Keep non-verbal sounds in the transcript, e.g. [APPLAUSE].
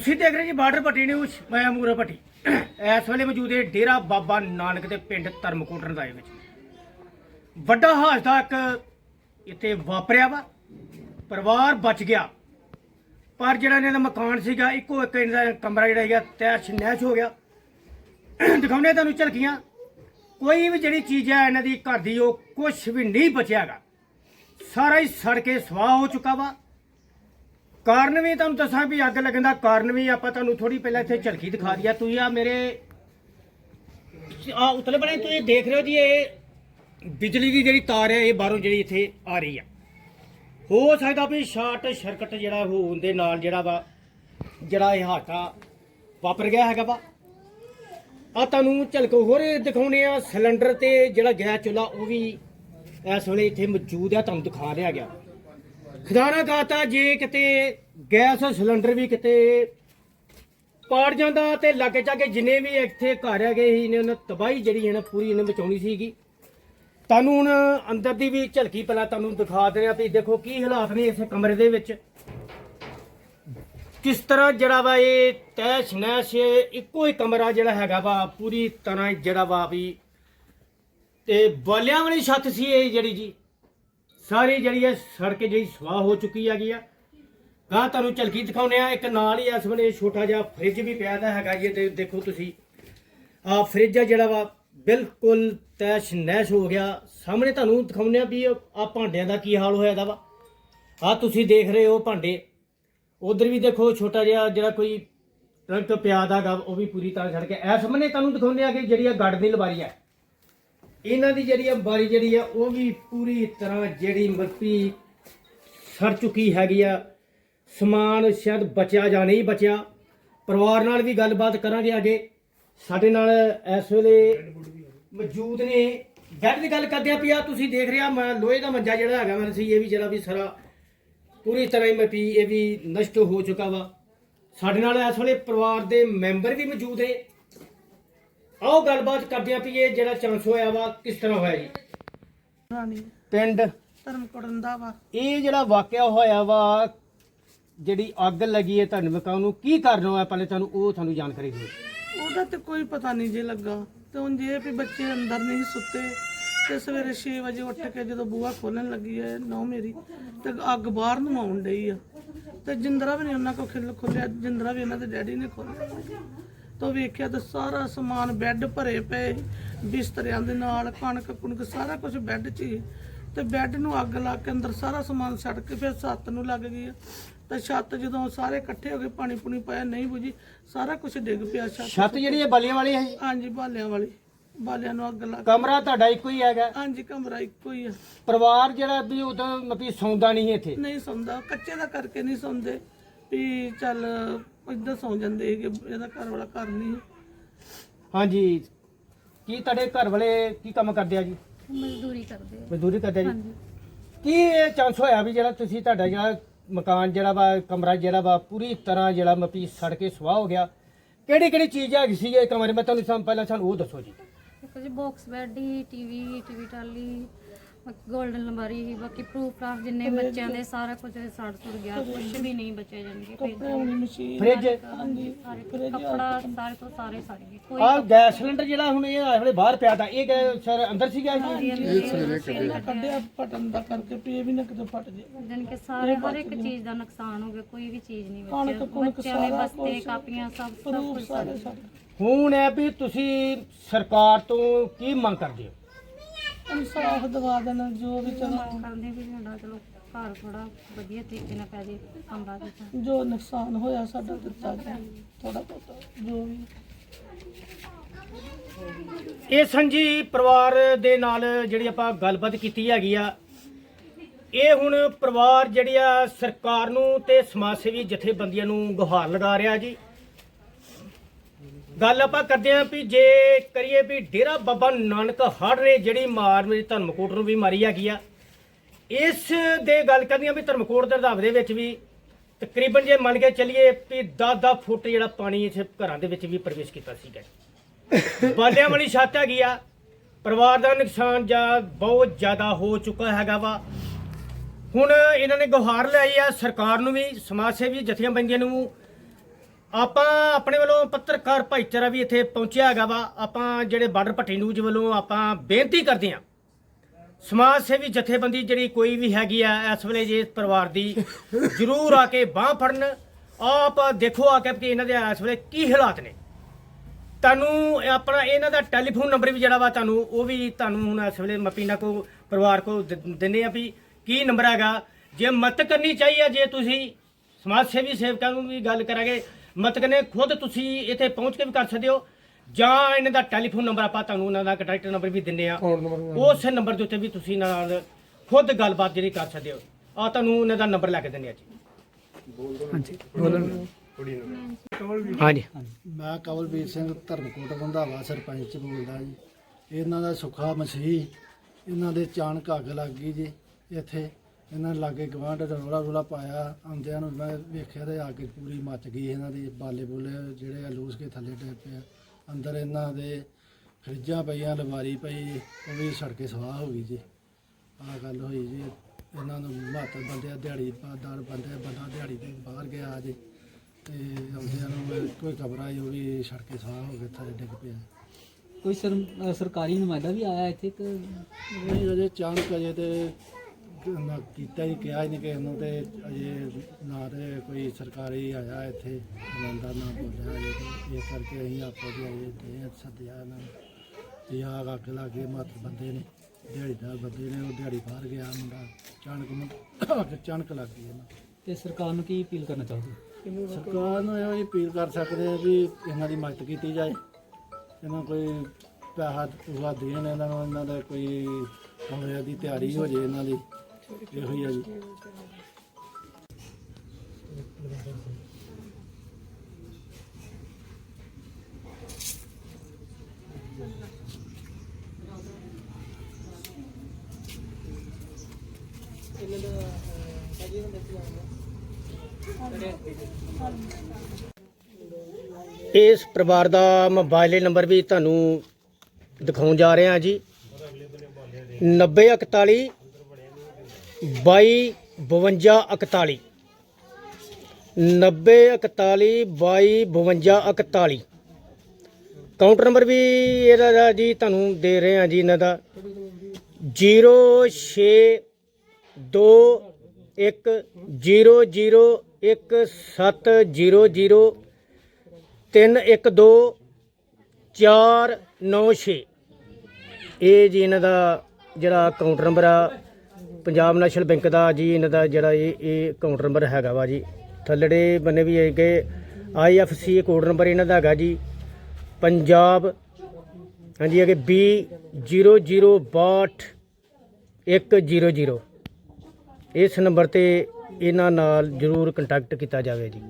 ਤੁਸੀਂ ਦੇਖ ਰਹੇ ਜੀ ਬਾਰਡਰ ਪੱਟੀ ਨਿਊਜ਼, ਮੈਂ ਮੂਰਾ ਪੱਟੀ। ਇਸ ਵੇਲੇ ਮੌਜੂਦ ਹੈ ਡੇਰਾ ਬਾਬਾ ਨਾਨਕ ਦੇ ਪਿੰਡ ਧਰਮਕੋਟ ਰੰਦਾਏ ਵਿੱਚ। ਵੱਡਾ ਹਾਦਸਾ ਇੱਕ ਇੱਥੇ ਵਾਪਰਿਆ ਵਾ, ਪਰਿਵਾਰ ਬਚ ਗਿਆ। ਪਰ ਜਿਹੜਾ ਇਹਨਾਂ ਦਾ ਮਕਾਨ ਸੀਗਾ, ਇੱਕੋ ਇੱਕ ਇਹਨਾਂ ਦਾ ਕਮਰਾ ਜਿਹੜਾ ਹੈਗਾ ਤੈਸ਼ ਨੈਸ਼ ਹੋ ਗਿਆ। ਦਿਖਾਉਣੇ ਤੁਹਾਨੂੰ ਝਲਕੀਆਂ। ਕੋਈ ਵੀ ਜਿਹੜੀ ਚੀਜ਼ ਹੈ, ਇਹਨਾਂ ਦੀ ਘਰ ਦੀ ਉਹ ਕੁਝ ਵੀ ਨਹੀਂ ਬਚਿਆਗਾ ਸਾਰਾ ਹੀ ਸੜ ਕੇ ਸਵਾਹ ਹੋ ਚੁੱਕਾ ਵਾ। ਕਾਰਨ ਵੀ ਤੁਹਾਨੂੰ ਦੱਸਾਂ ਵੀ ਅੱਗ ਲੱਗਣ ਦਾ ਕਾਰਨ ਵੀ ਆਪਾਂ ਤੁਹਾਨੂੰ ਥੋੜੀ ਪਹਿਲਾਂ ਇੱਥੇ ਝਲਕੀ ਦਿਖਾ ਦਿਆ ਤੁਸੀਂ ਆ ਮੇਰੇ ਆ ਉਤਲੇ ਬਣੇ ਤੁਸੀਂ ਦੇਖ ਰਹੇ ਹੋ ਜੀ, ਇਹ ਬਿਜਲੀ ਦੀ ਜਿਹੜੀ ਤਾਰ ਹੈ, ਇਹ ਬਾਹਰੋਂ ਜਿਹੜੀ ਇੱਥੇ ਆ ਰਹੀ ਆ। ਹੋ ਸਕਦਾ ਵੀ ਸ਼ਾਰਟ ਸਰਕਟ ਜਿਹੜਾ ਹੋਣ ਦੇ ਨਾਲ ਜਿਹੜਾ ਵਾ, ਜਿਹੜਾ ਇਹ ਹਾਦਸਾ ਵਾਪਰ ਗਿਆ ਹੈਗਾ ਵਾ। ਆ ਤੁਹਾਨੂੰ ਝਲਕ ਹੋਰ ਦਿਖਾਉਣੇ ਆ, ਸਿਲੰਡਰ ਤੇ ਜਿਹੜਾ ਗੈਸ ਚੁੱਲਾ ਉਹ ਵੀ ਇਸ ਵੇਲੇ ਇੱਥੇ ਮੌਜੂਦ ਆ, ਤੁਹਾਨੂੰ ਦਿਖਾ ਰਿਹਾ ਗਿਆ। ਖਜ਼ਾਨਾ ਖਾਤਾ ਜੇ ਕਿਤੇ ਗੈਸ ਸਿਲੰਡਰ ਵੀ ਕਿਤੇ ਪਾੜ ਜਾਂਦਾ ਤੇ ਲਾਗੇ ਚਾਗੇ ਜਿੰਨੇ ਵੀ ਇੱਥੇ ਘਰ ਹੈਗੇ ਸੀ ਨੇ ਉਹਨਾਂ ਤਬਾਹੀ ਜਿਹੜੀ ਹੈ ਨਾ ਪੂਰੀ ਇਹਨੇ ਬਚਾਉਣੀ ਸੀਗੀ। ਤੁਹਾਨੂੰ ਹੁਣ ਅੰਦਰ ਦੀ ਵੀ ਝਲਕੀ ਪਹਿਲਾਂ ਤੁਹਾਨੂੰ ਦਿਖਾ ਦੇ ਰਿਹਾ ਵੀ ਦੇਖੋ ਕੀ ਹਾਲਾਤ ਨੇ ਇਸ ਕਮਰੇ ਦੇ ਵਿੱਚ। ਕਿਸ ਤਰ੍ਹਾਂ ਜਿਹੜਾ ਵਾ ਇਹ ਤੈਸ਼ ਨੈਸ਼ ਇੱਕੋ ਹੀ ਕਮਰਾ ਜਿਹੜਾ ਹੈਗਾ ਵਾ, ਪੂਰੀ ਤਰ੍ਹਾਂ ਜਿਹੜਾ ਵਾ ਵੀ ਤੇ ਬਾਲਿਆਂ ਵਾਲੀ ਛੱਤ ਸੀ ਇਹ ਜਿਹੜੀ ਜੀ। ਸਾਰੀ ਜਿਹੜੀ ਹੈ ਸੜਕ ਜਿਹੜੀ ਸਵਾਹ ਹੋ ਚੁੱਕੀ ਹੈਗੀ ਆ। ਗਾਂ ਤੁਹਾਨੂੰ ਝਲਕੀ ਦਿਖਾਉਨੇ ਆ ਇੱਕ ਨਾਲ ਹੀ ਇਸ ਵੇਲੇ ਛੋਟਾ ਜਿਹਾ ਫ੍ਰਿਜ ਵੀ ਪਿਆ ਦਾ ਹੈਗਾ ਜੀ ਤੇ ਦੇਖੋ ਤੁਸੀਂ। ਆ ਫ੍ਰਿਜ ਆ ਜਿਹੜਾ ਵਾ, ਬਿਲਕੁਲ ਤੈਸ਼ ਨੈਸ਼ ਹੋ ਗਿਆ। ਸਾਹਮਣੇ ਤੁਹਾਨੂੰ ਦਿਖਾਉਨੇ ਆ ਵੀ ਆ ਭਾਂਡਿਆਂ ਦਾ ਕੀ ਹਾਲ ਹੋਇਆ ਦਾ ਵਾ। ਆ ਤੁਸੀਂ ਦੇਖ ਰਹੇ ਹੋ ਭਾਂਡੇ। ਉਧਰ ਵੀ ਦੇਖੋ ਛੋਟਾ ਜਿਹਾ ਜਿਹੜਾ ਕੋਈ ਟਰੰਕ ਪਿਆ ਦਾ ਗਾ, ਉਹ ਵੀ ਪੂਰੀ ਤਰ੍ਹਾਂ ਛੱਡ ਕੇ ਐ ਸਾਹਮਣੇ ਤੁਹਾਨੂੰ ਦਿਖਾਉਂਦੇ ਆ ਕਿ ਜਿਹੜੀ ਆ ਗੱਡ ਦੀ ਲਵਾਰੀ ਹੈ। ਇਹਨਾਂ ਦੀ ਜਿਹੜੀ ਆ ਬਾਰੀ ਜਿਹੜੀ ਆ, ਉਹ ਵੀ ਪੂਰੀ ਤਰ੍ਹਾਂ ਜਿਹੜੀ ਮਰਪੀ ਸੜ ਚੁੱਕੀ ਹੈਗੀ ਆ। ਸਮਾਨ ਸ਼ਾਇਦ ਬਚਿਆ ਜਾਂ ਨਹੀਂ ਬਚਿਆ। ਪਰਿਵਾਰ ਨਾਲ ਵੀ ਗੱਲਬਾਤ ਕਰਾਂਗੇ ਅੱਗੇ। ਸਾਡੇ ਨਾਲ ਇਸ ਵੇਲੇ ਮੌਜੂਦ ਨੇ। ਬੈੱਡ ਦੀ ਗੱਲ ਕਰਦੇ ਆ ਪਿਆ ਤੁਸੀਂ ਦੇਖ ਰਿਹਾ ਮੈਂ ਲੋਹੇ ਦਾ ਮੰਜਾ ਜਿਹੜਾ ਹੈਗਾ ਮੈਂ ਸੀ ਇਹ ਵੀ ਜਿਹੜਾ ਵੀ ਸਾਰਾ ਪੂਰੀ ਤਰ੍ਹਾਂ ਹੀ ਮਪੀ ਇਹ ਵੀ ਨਸ਼ਟ ਹੋ ਚੁੱਕਾ ਵਾ। ਸਾਡੇ ਨਾਲ ਇਸ ਵੇਲੇ ਪਰਿਵਾਰ ਦੇ ਮੈਂਬਰ ਵੀ ਮੌਜੂਦ ਹੈ ਆਓ ਗੱਲਬਾਤ ਕਰਦੇ ਆ ਵੀ ਇਹ ਜਿਹੜਾ ਚਾਂਸ ਹੋਇਆ ਵਾ ਕਿਸ ਤਰ੍ਹਾਂ ਹੋਇਆ ਜੀ? ਰਾਣੀ ਪਿੰਡ? ਧਰਮ ਕਰਨ ਦਾ ਵਾ। ਇਹ ਜਿਹੜਾ ਵਾਕਿਆ ਹੋਇਆ ਵਾ ਜਿਹੜੀ ਅੱਗ ਲੱਗੀ ਹੈ ਤੁਹਾਨੂੰ ਮਕਾਨ ਨੂੰ ਕੀ ਕਾਰਨ ਹੋਇਆ? ਪਹਿਲੇ ਤੁਹਾਨੂੰ ਉਹ ਤੁਹਾਨੂੰ ਜਾਣਕਾਰੀ ਦਿਓ। ਉਹਦਾ ਤੇ ਕੋਈ ਪਤਾ ਨਹੀਂ ਜੇ ਲੱਗਾ। ਤੇ ਹੁਣ ਜੇ ਵੀ ਬੱਚੇ ਅੰਦਰ ਨਹੀਂ ਸੁੱਤੇ ਤੇ ਸਵੇਰੇ 6 ਵਜੇ ਉੱਠ ਕੇ ਜਦੋਂ ਬੂਹਾ ਖੋਲਣ ਲੱਗੀ ਹੈ ਨੌ ਮੇਰੀ ਤੇ ਅੱਗ ਬਾਹਰ ਨੂੰ ਆਉਣ ਡਈ ਆ। ਤੇ ਜਿੰਦਰਾ ਵੀ ਨਹੀਂ ਉਹਨਾਂ ਕੋ ਖਿਲ ਖੋਲਿਆ ਜਿੰਦਰਾ ਵੀ ਇਹਨਾਂ ਦੇ ਡੈਡੀ ਨੇ ਖੋਲਿਆ। ਤਾਂ ਵੇਖਿਆ ਤਾਂ ਸਾਰਾ ਸਮਾਨ ਬੈੱਡ ਭਰੇ ਪਏ ਬਿਸਤਰਿਆਂ ਦੇ ਨਾਲ ਕਣਕ ਕੁਣਕ ਸਾਰਾ ਕੁਝ ਬੈੱਡ 'ਚ ਹੀ। ਤੇ ਬੈੱਡ ਨੂੰ ਅੱਗ ਲਾ ਕੇ ਅੰਦਰ ਸਾਰਾ ਸਮਾਨ ਸੜ ਕੇ ਫਿਰ ਛੱਤ ਨੂੰ ਲੱਗ ਗਈ। ਤੇ ਛੱਤ ਜਦੋਂ ਸਾਰੇ ਇਕੱਠੇ ਹੋ ਗਏ ਪਾਣੀ ਪੁਣੀ ਪਾਇਆ ਨਹੀਂ ਬੁਝੀ ਸਾਰਾ ਕੁਝ ਡਿੱਗ ਪਿਆ ਛੱਤ ਛੱਤ ਜਿਹੜੀ ਹੈ ਬਾਲੀਆਂ ਵਾਲੀ ਹੈ ਜੀ ਹਾਂਜੀ ਬਾਲਿਆਂ ਵਾਲੀ। ਬਾਲਿਆਂ ਨੂੰ ਅੱਗ ਲੱਗ ਕਮਰਾ ਤੁਹਾਡਾ ਇੱਕੋ ਹੀ ਹੈਗਾ? ਹਾਂਜੀ ਕਮਰਾ ਇੱਕੋ ਹੀ ਆ। ਪਰਿਵਾਰ ਜਿਹੜਾ ਵੀ ਉਦੋਂ ਮਪੀ ਸੌਂਦਾ ਨਹੀਂ ਇੱਥੇ? ਨਹੀਂ ਸੌਂਦਾ ਕੱਚੇ ਦਾ ਕਰਕੇ ਨਹੀਂ ਸੌਂਦੇ। ਵੀ ਚੱਲ ਇੱਧਰ ਸੌਂ ਜਾਂਦੇ ਸੀਗੇ ਇਹਦਾ ਘਰ ਵਾਲਾ ਘਰ ਨਹੀਂ ਹਾਂਜੀ। ਕੀ ਤੁਹਾਡੇ ਘਰ ਵਾਲੇ ਕੀ ਕੰਮ ਕਰਦੇ ਆ ਜੀ? ਮਜ਼ਦੂਰੀ ਕਰਦੇ ਆ। ਮਜ਼ਦੂਰੀ ਕਰਦੇ ਆ ਜੀ? ਹਾਂਜੀ। ਕੀ ਇਹ ਚਾਂਸ ਹੋਇਆ ਵੀ ਜਿਹੜਾ ਤੁਸੀਂ ਤੁਹਾਡਾ ਜਿਹੜਾ ਮਕਾਨ ਜਿਹੜਾ ਵਾ ਕਮਰਾ ਜਿਹੜਾ ਵਾ ਪੂਰੀ ਤਰ੍ਹਾਂ ਜਿਹੜਾ ਮਪੀ ਸੜ ਕੇ ਸਵਾਹ ਹੋ ਗਿਆ? ਕਿਹੜੀ ਕਿਹੜੀ ਚੀਜ਼ ਹੈਗੀ ਸੀ ਇਹ ਕਮਰੇ ਮੈਂ ਤੁਹਾਨੂੰ ਪਹਿਲਾਂ ਸਾਨੂੰ ਉਹ ਦੱਸੋ ਜੀ। ਦੇਖੋ ਜੀ ਬਾਕਸ ਬੈੱਡ ਹੀ ਟੀਵੀ ਟੀਵੀ ਟਾਲੀ ਗੋਲਡਨ ਲੰਬਾਰੀ ਸੀ ਬਾਕੀ ਪ੍ਰੂਫ ਰਾਫ ਜਿੰਨੇ ਬੱਚਿਆਂ ਦੇ ਸਾਰਾ ਕੁਝ ਸੜ ਸੁੜ ਗਿਆ ਕੁਝ ਵੀ ਨਹੀਂ ਬਚਿਆ ਜਾਣਗੇ ਫ੍ਰਿਜ ਸਾਰੇ ਕੱਪੜਾ ਸਾਰੇ ਤੋਂ ਸਾਰੇ ਸੜ ਗਏ ਕੋਈ ਆਹ ਗੈਸ ਸਿਲੰਡਰ ਜਿਹੜਾ ਹੁਣ ਇਹ ਹਲੇ ਬਾਹਰ ਪਿਆ ਤਾਂ ਇਹ ਗੈਸ ਸਰ ਅੰਦਰ ਸੀਗਾ ਜੀ ਇਹਦਾ ਕੱਢਿਆ। ਫਟਣ ਦਾ ਕਰਕੇ ਵੀ ਇਹ ਵੀ ਨਾ ਕਿਤੇ ਫਟ ਜੇ। ਜਾਣੀ ਕਿ ਸਾਰੇ ਹਰ ਇੱਕ ਚੀਜ਼ ਦਾ ਨੁਕਸਾਨ ਹੋ ਗਿਆ ਕੋਈ ਵੀ ਚੀਜ਼ ਨਹੀਂ ਕਣਕ ਬਚਿਆ। ਦੇ ਬਸਤੇ ਕਾਪੀਆਂ ਸਭ ਸਭ ਕੁਝ ਸੜ ਗਿਆ। ਹੁਣ ਇਹ ਵੀ ਤੁਸੀਂ ਸਰਕਾਰ ਤੋਂ ਕੀ ਮੰਗ ਕਰਦੇ ਹੋ? ਇਨਸਾਫ ਦਵਾ ਦੇਣਾ ਜੋ ਵੀ ਚਲੋ। ਮੰਗ ਕਰਦੇ ਵੀ ਸਾਡਾ ਚਲੋ ਘਰ ਥੋੜਾ ਵਧੀਆ ਤਰੀਕੇ ਨਾਲ ਪੈ ਜੇ ਕਮਰਾ ਦਿੱਤਾ ਜੋ ਨੁਕਸਾਨ ਹੋਇਆ ਸਾਡਾ ਦਿੱਤਾ ਜੀ ਥੋੜਾ ਬਹੁਤਾ ਜੋ ਵੀ। ਇਹ ਸੰਜੀ ਪਰਿਵਾਰ ਦੇ ਨਾਲ ਜਿਹੜੀ ਆਪਾਂ ਗੱਲਬਾਤ ਕੀਤੀ ਹੈਗੀ ਆ ਇਹ ਹੁਣ ਪਰਿਵਾਰ ਜਿਹੜੀ ਆ ਸਰਕਾਰ ਨੂੰ ਤੇ ਸਮਾਜ ਸੇਵੀ ਜਥੇਬੰਦੀਆਂ ਨੂੰ ਗੁਹਾਰ ਲਗਾ ਰਿਹਾ ਜੀ। ਗੱਲ ਆਪਾਂ ਕਰਦੇ ਆਂ ਵੀ ਜੇ ਕਰੀਏ ਵੀ ਡੇਰਾ ਬਾਬਾ ਨਾਨਕ ਹੜ ਨੇ ਜਿਹੜੀ ਮਾਰ ਮੇਰੀ ਧਰਮਕੋਟ ਨੂੰ ਵੀ ਮਾਰੀ ਹੈਗੀ ਆ, ਇਸ ਦੇ ਗੱਲ ਕਰਨੀ ਆ ਵੀ ਧਰਮਕੋਟ ਦੇ ਰਧਾਵ ਦੇ ਵਿੱਚ ਵੀ ਤਕਰੀਬਨ ਜੇ ਮੰਨ ਕੇ ਚੱਲੀਏ ਵੀ 10-10 ਫੁੱਟ ਜਿਹੜਾ ਪਾਣੀ ਇੱਥੇ ਘਰਾਂ ਦੇ ਵਿੱਚ ਵੀ ਪ੍ਰਵੇਸ਼ ਕੀਤਾ ਸੀਗਾ। ਬਾਲਿਆਂ ਵਾਲੀ ਛੱਤ ਹੈਗੀ ਆ, ਪਰਿਵਾਰ ਦਾ ਨੁਕਸਾਨ ਜਾਂ ਬਹੁਤ ਜ਼ਿਆਦਾ ਹੋ ਚੁੱਕਾ ਹੈਗਾ ਵਾ। ਹੁਣ ਇਹਨਾਂ ਨੇ ਗੁਹਾਰ ਲਈ ਆ, ਸਰਕਾਰ ਨੂੰ ਵੀ, ਸਮਾਜ ਸੇਵੀ ਜਥੇਬੰਦੀਆਂ ਨੂੰ ਆਪਾਂ ਆਪਣੇ ਵੱਲੋਂ ਪੱਤਰਕਾਰ ਭਾਈਚਾਰਾ ਵੀ ਇੱਥੇ ਪਹੁੰਚਿਆ ਹੈਗਾ ਵਾ। ਆਪਾਂ ਜਿਹੜੇ ਬਾਰਡਰ ਪੱਟੀ ਨਿਊਜ਼ ਵੱਲੋਂ ਆਪਾਂ ਬੇਨਤੀ ਕਰਦੇ ਹਾਂ। ਸਮਾਜ ਸੇਵੀ ਜਥੇਬੰਦੀ ਜਿਹੜੀ ਕੋਈ ਵੀ ਹੈਗੀ ਆ ਇਸ ਵੇਲੇ ਜੇ ਇਸ ਪਰਿਵਾਰ ਦੀ [LAUGHS] ਜ਼ਰੂਰ ਆ ਕੇ ਬਾਹ ਫੜਨ। ਆਪ ਦੇਖੋ ਆ ਕੇ ਕਿ ਇਹਨਾਂ ਦੇ ਇਸ ਵੇਲੇ ਕੀ ਹਾਲਾਤ ਨੇ। ਤੁਹਾਨੂੰ ਆਪਣਾ ਇਹਨਾਂ ਦਾ ਟੈਲੀਫੋਨ ਨੰਬਰ ਵੀ ਜਿਹੜਾ ਵਾ ਤੁਹਾਨੂੰ ਉਹ ਵੀ ਤੁਹਾਨੂੰ ਹੁਣ ਇਸ ਵੇਲੇ ਮਪੀਨਾ ਕੋ ਪਰਿਵਾਰ ਕੋ ਦਿੰਦੇ ਆ ਵੀ ਕੀ ਨੰਬਰ ਹੈਗਾ। ਜੇ ਮਤ ਕਰਨੀ ਚਾਹੀਏ ਜੇ ਤੁਸੀਂ ਸਮਾਜ ਸੇਵੀ ਸੇਵਕਾਂ ਨੂੰ ਵੀ ਗੱਲ ਕਰਾਂਗੇ ਮਤ ਕਰਨੇ ਖੁਦ ਤੁਸੀਂ ਇੱਥੇ ਪਹੁੰਚ ਕੇ ਵੀ ਕਰ ਸਕਦੇ ਹੋ। ਜਾਂ ਇਹਨਾਂ ਦਾ ਟੈਲੀਫੋਨ ਨੰਬਰ ਆਪਾਂ ਤੁਹਾਨੂੰ ਉਹਨਾਂ ਦਾ ਕੰਟੈਕਟ ਨੰਬਰ ਵੀ ਦਿੰਦੇ ਆ ਉਸ ਨੰਬਰ ਦੇ ਉੱਤੇ ਵੀ ਤੁਸੀਂ ਇਹਨਾਂ ਨਾਲ ਖੁਦ ਗੱਲਬਾਤ ਜਿਹੜੀ ਕਰ ਸਕਦੇ ਹੋ। ਆ ਤੁਹਾਨੂੰ ਉਹਨਾਂ ਦਾ ਨੰਬਰ ਲੈ ਕੇ ਦਿੰਦੇ ਆ ਜੀ। ਹਾਂਜੀ। ਮੈਂ ਕਵਲਵੀਰ ਸਿੰਘ ਧਰਮਕੋਟ ਰੰਧਾਵਾ ਸਰਪੰਚ ਬੋਲਦਾ ਜੀ। ਇਹਨਾਂ ਦਾ ਸੁੱਖਾ ਮਸੀਹ ਇਹਨਾਂ ਦੇ ਚਾਣਕ ਅੱਗ ਲੱਗ ਗਈ ਜੀ ਇੱਥੇ। ਇਹਨਾਂ ਲਾਗੇ ਗਵਾਂਢ ਰੋਲਾ ਰੋਲਾ ਪਾਇਆ ਆਉਂਦਿਆਂ ਨੂੰ ਮੈਂ ਵੇਖਿਆ ਤੇ ਅੱਗ ਪੂਰੀ ਮੱਚ ਗਈ ਇਹਨਾਂ ਦੀ ਬਾਲੇ ਬੋਲੇ ਜਿਹੜੇ ਆ ਲੂਸ ਕੇ ਥੱਲੇ ਡੇ ਪਏ ਅੰਦਰ ਇਹਨਾਂ ਦੇ ਫਰਿੱਜਾਂ ਪਈਆਂ ਲਵਾਰੀ ਪਈ ਉਹ ਵੀ ਸੜ ਕੇ ਸਵਾਹ ਹੋ ਗਈ ਜੀ। ਆਹ ਗੱਲ ਹੋਈ ਜੀ ਇਹਨਾਂ ਨੂੰ ਮਹੱਤ ਬੰਦੇ ਆ, ਦਿਹਾੜੀ ਦਾਰ ਬੰਦੇ ਆ, ਬੰਦਾ ਦਿਹਾੜੀ ਤੇ ਬਾਹਰ ਗਿਆ ਜੀ। ਤੇ ਆਉਂਦਿਆਂ ਨੂੰ ਕੋਈ ਖਬਰ ਆਈ ਉਹ ਵੀ ਸੜ ਕੇ ਸਵਾਹ ਹੋ ਗਏ ਥੱਲੇ ਡਿੱਗ ਪਿਆ। ਕੋਈ ਸਰ- ਸਰਕਾਰੀ ਨੁਮਾਇੰਦਾ ਵੀ ਆਇਆ ਇੱਥੇ ਕਿ ਨਹੀਂ ਅਜੇ ਚਾਣਕ ਅਜੇ ਤੇ ਨਾ ਕੀਤਾ ਹੀ ਕਿਹਾ ਹੀ ਨਹੀਂ ਕਿਸੇ ਨੂੰ ਤੇ ਅਜੇ ਨਾ ਤੇ ਕੋਈ ਸਰਕਾਰੀ ਆਇਆ ਇੱਥੇ ਬੰਦਾ ਨਾ ਬੋਲਿਆ ਅਜੇ ਤੇ ਇਸ ਕਰਕੇ ਅਸੀਂ ਆਪੋ ਦੀ ਅਜੇ ਦੇ ਸੱਦਿਆ ਨੂੰ। ਤੇ ਆ ਲਾਗੇ ਮੱਤ ਬੰਦੇ ਨੇ ਦਿਹਾੜੀਦਾਰ ਬੰਦੇ ਨੇ ਉਹ ਦਿਹਾੜੀ ਬਾਹਰ ਗਿਆ ਮੁੰਡਾ ਚਾਣਕ ਨੂੰ ਚਾਣਕ ਲੱਗ ਗਈ ਇਹਨਾਂ ਤੇ ਸਰਕਾਰ ਨੂੰ ਕੀ ਅਪੀਲ ਕਰਨਾ ਚਾਹੋਗੇ? ਸਰਕਾਰ ਨੂੰ ਇਹੋ ਹੀ ਅਪੀਲ ਕਰ ਸਕਦੇ ਆ ਵੀ ਇਹਨਾਂ ਦੀ ਮਦਦ ਕੀਤੀ ਜਾਏ। ਇਹਨਾਂ ਕੋਈ ਪੈਸਾ ਪੂਰਾ ਦੇਣ ਇਹਨਾਂ ਨੂੰ ਇਹਨਾਂ ਦਾ ਕੋਈ ਕਮਰੇ ਦੀ ਤਿਆਰੀ ਹੋ ਜੇ ਇਹਨਾਂ ਦੀ। ਇਹੋ ਹੀ ਆ ਜੀ ਇਸ ਪਰਿਵਾਰ ਦਾ ਮੋਬਾਈਲ ਨੰਬਰ ਵੀ ਤੁਹਾਨੂੰ ਦਿਖਾਉਣ ਜਾ ਰਿਹਾ ਹਾਂ ਜੀ 9041 22 52 41 9041 22 52 41 ਕਾਊਂਟਰ ਨੰਬਰ ਵੀ ਇਹਦਾ ਦਾ ਜੀ ਤੁਹਾਨੂੰ ਦੇ ਰਹੇ ਹਾਂ ਜੀ ਇਹਨਾਂ ਦਾ। 06 2 1 0 0 1 7 0 0 ਤਿੰਨ ਇੱਕ ਦੋ ਚਾਰ ਨੌ ਛੇ। ਇਹ ਜੀ ਇਹਨਾਂ ਦਾ ਜਿਹੜਾ ਅਕਾਊਂਟ ਨੰਬਰ ਆ ਪੰਜਾਬ ਨੈਸ਼ਨਲ ਬੈਂਕ ਦਾ ਜੀ, ਇਹਨਾਂ ਦਾ ਜਿਹੜਾ ਇਹ ਇਹ ਅਕਾਊਂਟ ਨੰਬਰ ਹੈਗਾ ਵਾ ਜੀ। ਥੱਲੜੇ ਬੰਨੇ ਵੀ ਹੈ ਕਿ ਆਈਐਫਸੀ ਕੋਡ ਨੰਬਰ ਇਹਨਾਂ ਦਾ ਹੈਗਾ ਜੀ। ਪੰਜਾਬ, ਹਾਂਜੀ ਹੈਗੇ ਬੀ 0062 100 ਇਸ ਨੰਬਰ ਤੇ ਇਹਨਾਂ ਨਾਲ ਜਰੂਰ ਕੰਟੈਕਟ ਕੀਤਾ ਜਾਵੇ ਜੀ।